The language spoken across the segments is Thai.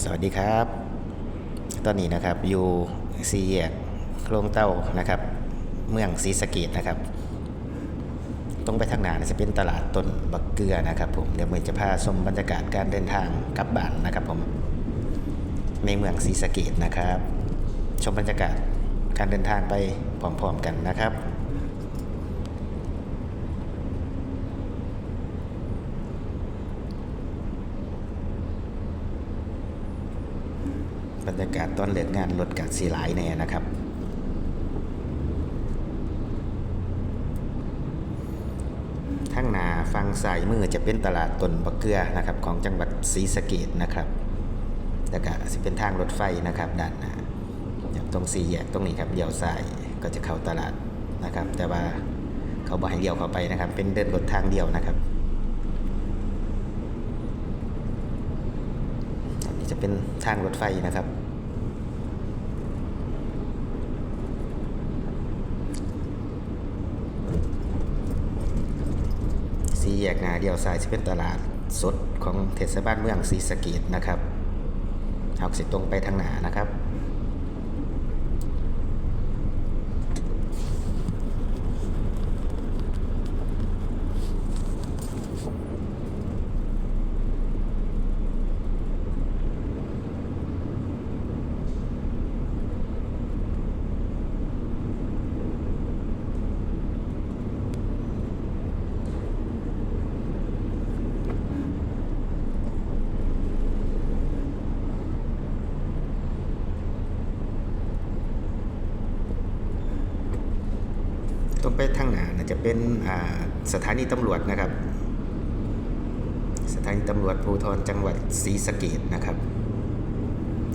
สวัสดีครับ ตอนนี้นะครับอยู่ซีแยกโครงเต้านะครับ เมืองศรีสะเกดนะครับ ตรงไปทางหนานจะเป็นตลาดต้นบักเกลือนะครับ ผมเดี๋ยวมือจะพาชมบรรยากาศการเดินทางกลับบ้านนะครับ ผมในเมืองศรีสะเกดนะครับ ชมบรรยากาศการเดินทางไปพร้อมๆกันนะครับ บรรยากาศตอนเลิกงานรถกัดสีหลายแน่นะครับทางหนาฟังสายมือจะเป็นตลาดต้นบะเกลือนะครับ ของจังหวัดศรีสะเกดนะครับแล้วก็สิเป็นทางรถไฟนะครับด้านหน้าตรงสี่แยกตรงนี้ครับเลี้ยวซ้ายก็จะเข้าตลาดนะครับ แต่ว่าเขาบอกให้เลี้ยวเข้าไปนะครับ เป็นเดินรถทางเดียวนะครับอันนี้ จะเป็นทางรถไฟนะครับ สีแยกนาเดียวสายจะเป็นตลาดสดของเทศบาลเมืองศรีสะเกดนะครับเอาสิตรงไปทางหนานะครับ ตรงไปทางหนานะจะ เป็นสถานีตำรวจนะครับ สถานีตำรวจภูธรจังหวัดศรีสะเกดนะครับ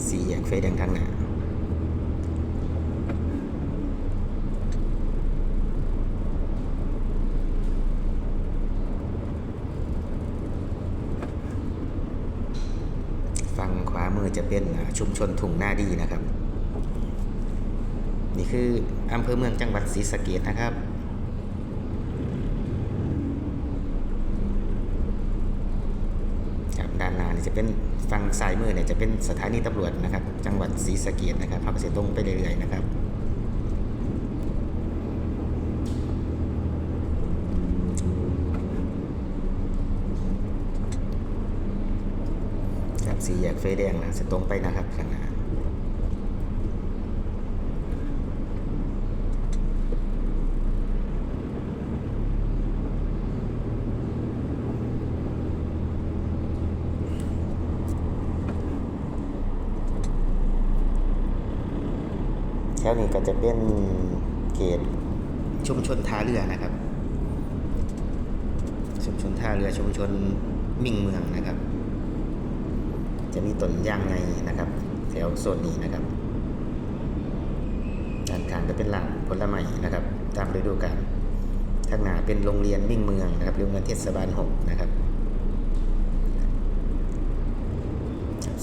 สี่แยกไฟแดงทางหน้าฝั่งขวามือจะเป็นชุมชนถุงหน้าดีนะครับ นี่คืออำเภอเมืองจังหวัดศรีสะเกดนะครับด้านหน้านี่จะ เป็นฝั่งสายมือเนี่ยจะเป็นสถานีตำรวจนะครับ จังหวัดศรีสะเกดนะครับเขาก็จะตรงไปเรื่อยๆนะครับครับสี่แยกไฟแดงนะจะตรงไปนะครับข้างหน้า แถ วนี้ก็จะเป็นเขตชุมชนท่าเรือนะครับ ชุมชนท่าเรือชุมชนมิ่งเมืองนะครับ จะมีต้นยางในนะครับแถวโซนนี้นะครับด้านข้างจะเป็นร้านผลไม้นะครับ ตามฤดูกาลทางหน้าเป็นโรงเรียนมิ่งเมืองนะครับโรงเรียนเทศบาล6นะครับ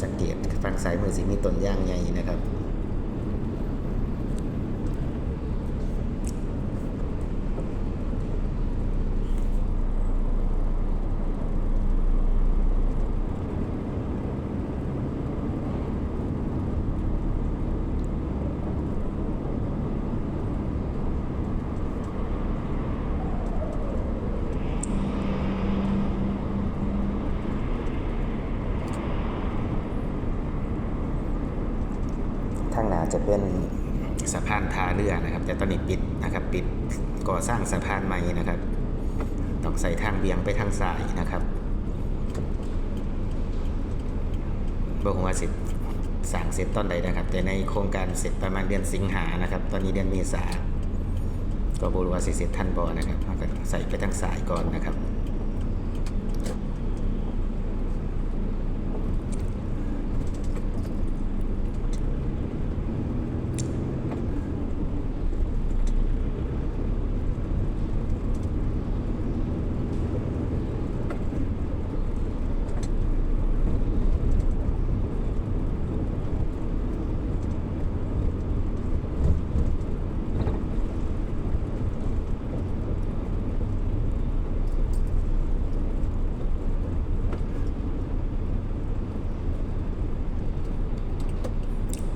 สังเกตฝั่งซ้ายมือสิมีต้นย่างใหญ่นะครับ จะเป็นสะพานท่าเรือนะครับ แต่ตอนนี้ปิดนะครับปิดก่อสร้างสะพานใหม่นะครับ ต้องใส่ทางเบี่ยงไปทางซ้ายนะครับบอกว่าสร็จสร้างเสร็จตอนใดนะครับ แต่ในโครงการเสร็จประมาณเดือนสิงหานะครับ ตอนนี้เดือนเมษาก็บรูว่าสิเสร็จทันบอนะครับใส่ไปทางซ้ายก่อนนะครับ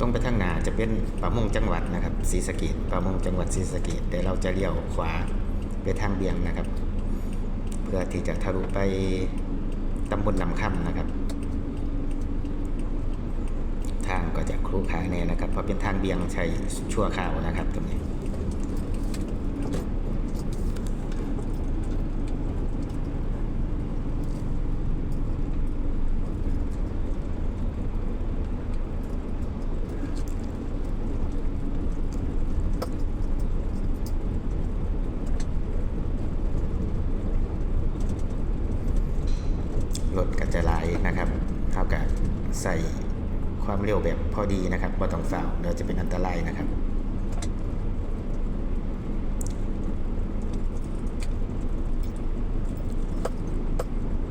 งไปทางหนาจะเป็นป่ามงจังหวัดนะครับศรีสะเกดป่ามงจังหวัดศรีสะเกดแต่เราจะเลี้ยวขวาไปทางเบียงนะครับ เพื่อที่จะทะลุไปตำบลลำค่ำนะครับ ทางก็จะครุขระแน่นะครับ เพราะเป็นทางเบียงใช้ชั่วคราวนะครับตรงนี้ รายนะครับเท่ากับใส่ความเร็วแบบพอดีนะครับบ่ต้องฝ่าวเดี๋ยวจะเป็นอันตรายนะครับ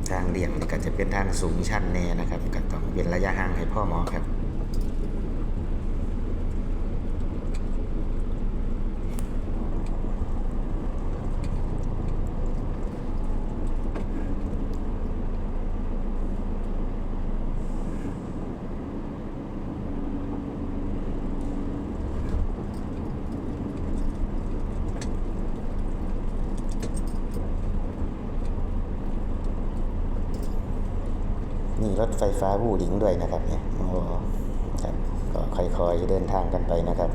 ทางเลี่ยงก็จะเป็นทางสูงชันแน่นะครับก็ต้องเป็นระยะห่างให้พ่อหมอครับ มี รถไฟฟ้าบูหลิงด้วยนะครับเนี่ยโอ้ครับก็ค่อยๆเดินทางกันไปนะครับ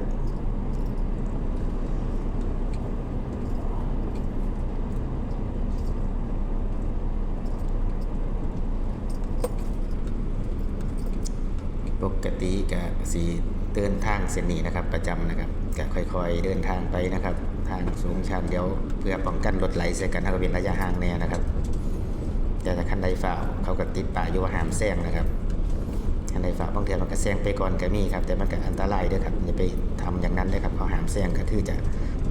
ปกติก็สีเดินทางเส้นนี้นะครับ ประจำนะครับก็ค่อยๆเดินทางไปนะครับ ทางสูงชันเดี๋ยวเพื่อป้องกันรถไหลเสียกันถ้าเป็นระยะห่างแน่นะครับ แต่ถ้าคันใดฝ่าวเขาก็ติดป่ายอยู่ว่าห้ามแซงนะครับคันใดฝ่าวบางทีมันก็แซงไปก่อนก็มีครับ แต่มันก็อันตรายด้วยครับอย่าไปทำอย่างนั้นเลยครับเขาห้ามแซงก็คือจะ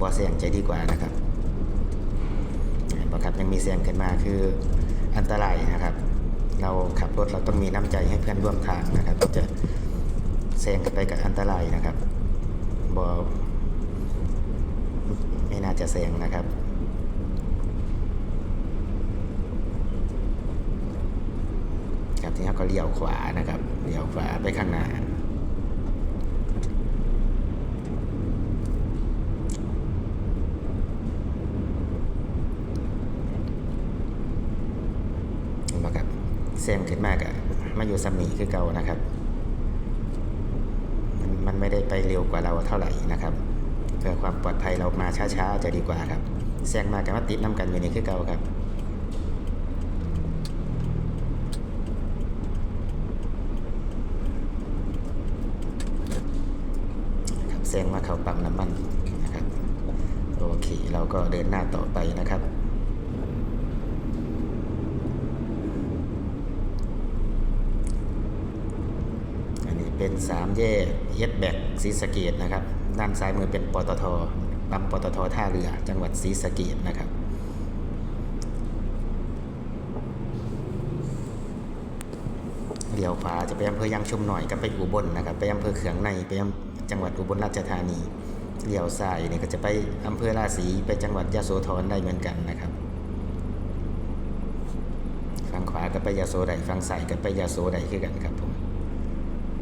บ่แซงใจดีกว่านะครับบครับยังมีแซงขึ้นมาคืออันตรายนะครับ เราขับรถเราต้องมีน้ำใจให้เพื่อนร่วมทางนะครับ จะแซงกันไปกับอันตรายนะครับบอไม่น่าจะแซงนะครับ ครับที่เขาก็เลี้ยวขวานะครับเลี้ยวขวาไปข้างหน้ามาครับแซงขึ้นมากอะมาอยู่สมีคือเก่านะครับมันมันไม่ได้ไปเร็วกว่าเราเท่าไหร่นะครับเพื่อความปลอดภัยเรามาช้าๆจะดีกว่าครับแซงมากันมาติดน้ำกันอยู่นี่คือเก่าครับ ครับแซงมาเข้าปั๊มน้ำมันนะครับโอเคเราก็เดินหน้าต่อไปนะครับ อันนี้เป็นสามแยกเย็ดแบกศรีสะเกดนะครับ ด้านซ้ายมือเป็นปตทปั๊มปตทท่าเรือจังหวัดศรีสะเกดนะครับเลี้ยวขวาจะไปอำเภอยางชุมหน่อยก็ไปอุบลนะครับ ไปอำเภอเขืองในไปอำ จังหวัดอุบลราชธานีเลี้ยวซ้ายนี่ยก็จะไปอำเภอราศีไปจังหวัดยะโสธรได้เหมือนกันนะครับฝั่งขวาก็ไปยะโสได้ฝั่งซ้ายก็ไปยะโสได้คือกันครับผม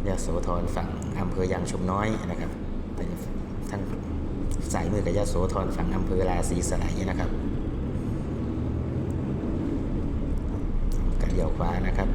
ยะโสธรฝั่งอำเภอยางชุมน้อยนะครับไปทางสายมือกับยะโสธรฝั่งอำเภอราศีสไลยนะครับก็เลี้ยวขวานะครับ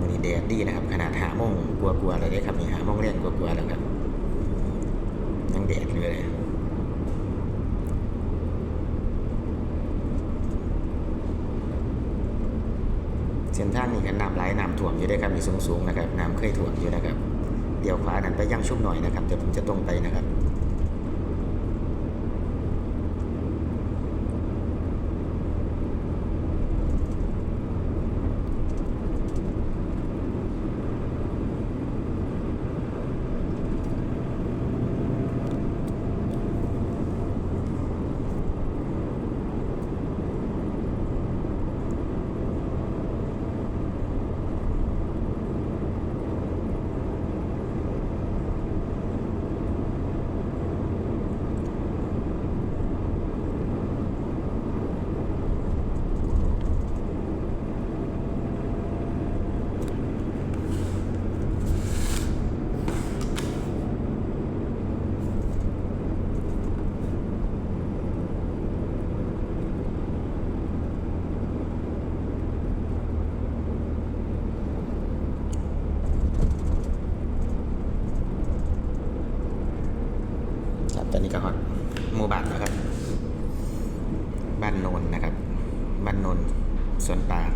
วั นนี้แดดดีนะครับ ขนาดหาโมงกลัวๆเลยได้ครับนี่หาโมงเรียนกลัวๆแล้วครับยังแดดอยู่เลยเส้นทางนี้กันน้ำไหลน้ำท่วมอยู่ได้ครับมีสูงๆนะครับน้ำเคยท่วมอยู่นะครับเดี๋ยวขวานั้นไปย่างชุ่มหน่อยนะครับเดี๋ยวผมจะตรงไปนะครับ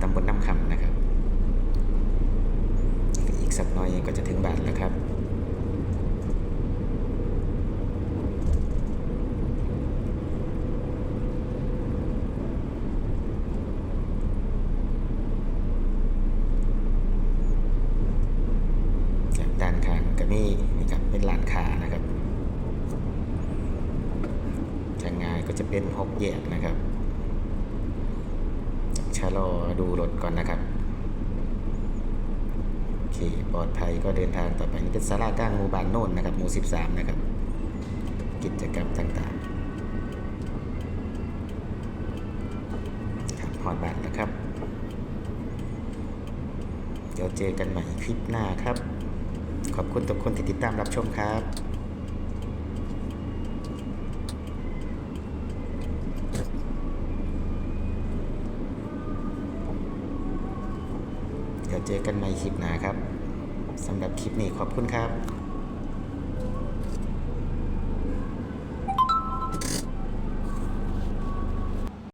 ตำบลน้ำคำนะครับ อีกสักหน่อยก็จะถึง บ้านแล้วครับ จากด้านข้างก็มีนี่ครับเป็นร้านคานะครับทางงานก็จะเป็นหกแยกนะครับชะลอดูรถก่อนนะครับ เคปลอดภัยก็เดินทางต่อไปนี่เป็นสารากลางหมู่บ้านโน่นนะครับหมู่ 13 นะครับ กิจกรรมต่างๆครับฮอดบ้านแล้วครับ เดี๋ยวเจอกันใหม่คลิปหน้าครับ ขอบคุณทุกคนที่ติดตามรับชมครับ เดี๋ยว เจอกันใหม่คลิปหน้าครับสำหรับคลิปนี้ขอบคุณครับ